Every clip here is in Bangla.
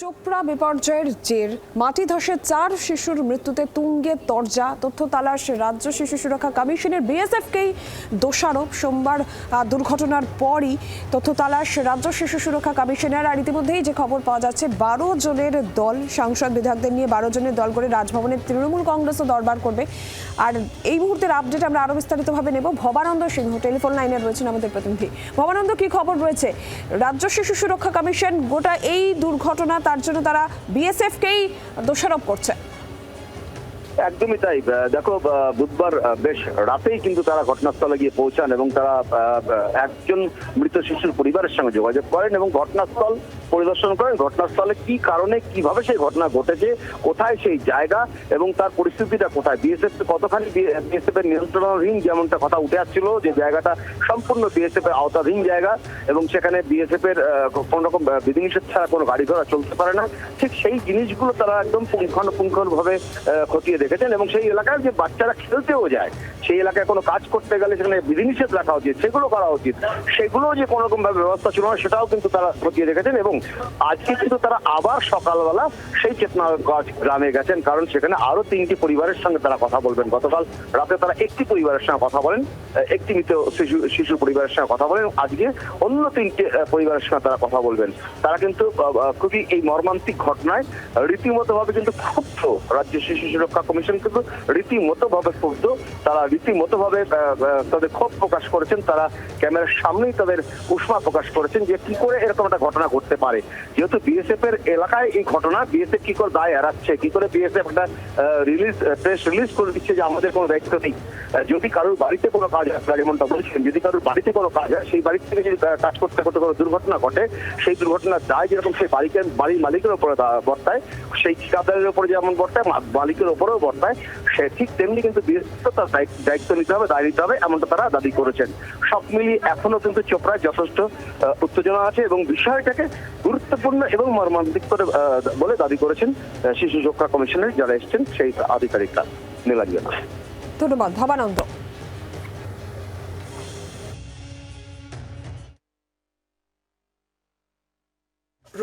চোপড়া বিপর্যয়ের জের। মাটি ধসে চার শিশুর মৃত্যুতে তুঙ্গে তরজা। তথ্য তালাশ রাজ্য শিশু সুরক্ষা কমিশনের বিএসএফকেই দোষারোপ। সোমবার দুর্ঘটনার পরই তথ্য তালাশ রাজ্য শিশু সুরক্ষা কমিশনের। আর ইতিমধ্যেই যে খবর পাওয়া যাচ্ছে, বারো জনের দল, সাংসদ বিধায়কদের নিয়ে বারো জনের দল করে রাজভবনের তৃণমূল কংগ্রেসও দরবার করবে। আর এই মুহূর্তের আপডেট আমরা আরও বিস্তারিতভাবে নেব। ভবানন্দ সিংহ, টেলিফোন লাইনে রয়েছেন আমাদের প্রতিনিধি। ভবানন্দ, কি খবর রয়েছে? রাজ্য শিশু সুরক্ষা কমিশন গোটা এই দুর্ঘটনা তার জন্য তারা বিএসএফকেই দোষারোপ করছে। একদমই তাই। দেখো বুধবার বেশ রাতেই কিন্তু তারা ঘটনাস্থলে গিয়ে পৌঁছান এবং তারা একজন মৃত শিশুর পরিবারের সঙ্গে যোগাযোগ করেন এবং ঘটনাস্থল পরিদর্শন করেন। ঘটনাস্থলে কি কারণে, কীভাবে সেই ঘটনা ঘটেছে, কোথায় সেই জায়গা এবং তার পরিস্থিতিটা কোথায়? বিএসএফ কতখানি বিএসএফ এর নিয়ন্ত্রণাধীন যেমনটা কথা উঠে আসছিল, যে জায়গাটা সম্পূর্ণ বিএসএফ এর আওতাধীন জায়গা এবং সেখানে বিএসএফ এর কোন রকম বিধিনিষেধ ছাড়া কোনো গাড়ি ঘোড়া চলতে পারে না, ঠিক সেই জিনিসগুলো তারা একদম পুঙ্খানুপুঙ্খন ভাবে খতিয়ে দেখেছেন এবং সেই এলাকায় যে বাচ্চারা খেলতেও যায়, সেই এলাকায় কোনো কাজ করতে গেলে সেখানে বিধিনিষেধ রাখা উচিত, সেগুলো করা উচিত। সেগুলো যে কোনো রকম ভাবে ব্যবস্থা ছিল না, সেটাও কিন্তু তারা খতিয়ে দেখেছেন এবং আজকে কিন্তু তারা আবার সকালবেলা সেই চেতনাগঞ্জ গ্রামে গেছেন, কারণ সেখানে আরও তিনটি পরিবারের সঙ্গে তারা কথা বলবেন। গতকাল রাতে তারা একটি পরিবারের সঙ্গে কথা বলেন একটি মৃত শিশু শিশু পরিবারের সঙ্গে কথা বলেন, আজকে অন্য তিনটি পরিবারের সঙ্গে তারা কথা বলবেন। তারা কিন্তু খুবই এই মর্মান্তিক ঘটনায় রীতিমতো ভাবে কিন্তু ক্ষুব্ধ রাজ্য শিশু সুরক্ষা কমিশন কিন্তু রীতিমতো ভাবে ক্ষুব্ধ। তারা রীতিমতো ভাবে আহ, আহ, তাদের ক্ষোভ প্রকাশ করেছেন। তারা ক্যামেরার সামনেই তাদের উষ্মা প্রকাশ করেছেন যে কি করে এরকম একটা ঘটনা ঘটতে পারে। যেহেতু বিএসএফ এর এলাকায় এই ঘটনা বিএসএফ কি করে দায় এড়াচ্ছে কি করে বিএসএফ একটা রিলিজ প্রেস রিলিজ করে দিচ্ছে যে আমাদের কোনো দায়িত্ব নেই। যদি কারোর বাড়িতে কোনো কাজ হয় যেমনটা বলছেন যদি কারোর বাড়িতে কোনো কাজ হয় সেই বাড়ি থেকে যদি কাজ করতে করতে কোনো দুর্ঘটনা ঘটে সেই দুর্ঘটনার দায় যেরকম সেই বাড়িকে বাড়ির মালিকের উপরে বর্তায় সেই ঠিকাদারের উপরে যেমন বর্তায় মালিকের উপরেও বর্তায় সে ঠিক তেমনি কিন্তু বিএসএফ তার দায়িত্ব- নিতে হবে, দায় নিতে হবে, এমনটা তারা দাবি করেছেন। সব মিলিয়ে এখনও কিন্তু চোপড়ায় যথেষ্ট উত্তেজনা আছে এবং বিষয়টাকে গুরুত্বপূর্ণ এবং মর্মান্তিক করে বলে দাবি করেছেন শিশু সুরক্ষা কমিশনের যারা এসছেন, সেই আধিকারিকরা। নীলাঞ্জনা। ধন্যবাদ, ভবানন্দ।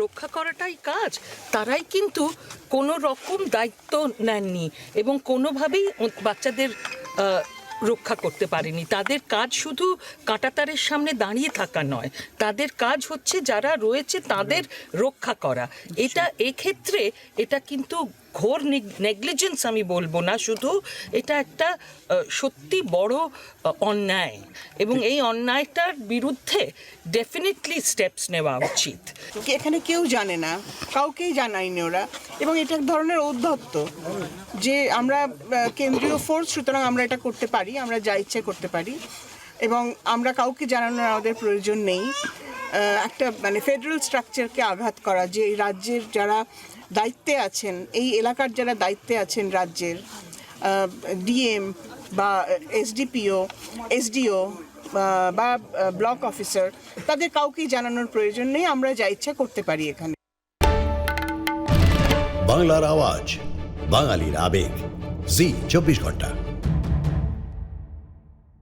রক্ষা করাটাই কাজ, তারাই কিন্তু কোনো রকম দায়িত্ব নেননি এবং কোনোভাবেই বাচ্চাদের রক্ষা করতে পারেনি। তাদের কাজ শুধু কাঁটাতারের সামনে দাঁড়িয়ে থাকা নয়, তাদের কাজ হচ্ছে যারা রয়েছে তাদের রক্ষা করা। এটা এক্ষেত্রে এটা কিন্তু ঘোর নেগলিজেন্স আমি বলব না, শুধু এটা একটা সত্যি বড় অন্যায়। এবং এই অন্যায়টার বিরুদ্ধে ডেফিনেটলি স্টেপস নেওয়া উচিত। এখানে কেউ জানে না, কাউকেই জানায়নি ওরা। এবং এটা এক ধরনের ঔদ্ধত্য যে আমরা কেন্দ্রীয় ফোর্স সুতরাং আমরা এটা করতে পারি, আমরা যা ইচ্ছে করতে পারি। এবং আমরা কাউকে জানানোর আমাদের প্রয়োজন নেই। একটা মানে ফেডারেল স্ট্রাকচারকে আঘাত করা, যে রাজ্যের যারা দায়িত্বে আছেন, এই এলাকার যারা দায়িত্বে আছেন রাজ্যের ডিএম বা এসডিপিও, এসডিও বা ব্লক অফিসার, তাদের কাউকেই জানানোর প্রয়োজন নেই, আমরা যা ইচ্ছা করতে পারি এখানে। বাংলার আওয়াজ, বাঙালির আবেগ, জি, চব্বিশ ঘণ্টা।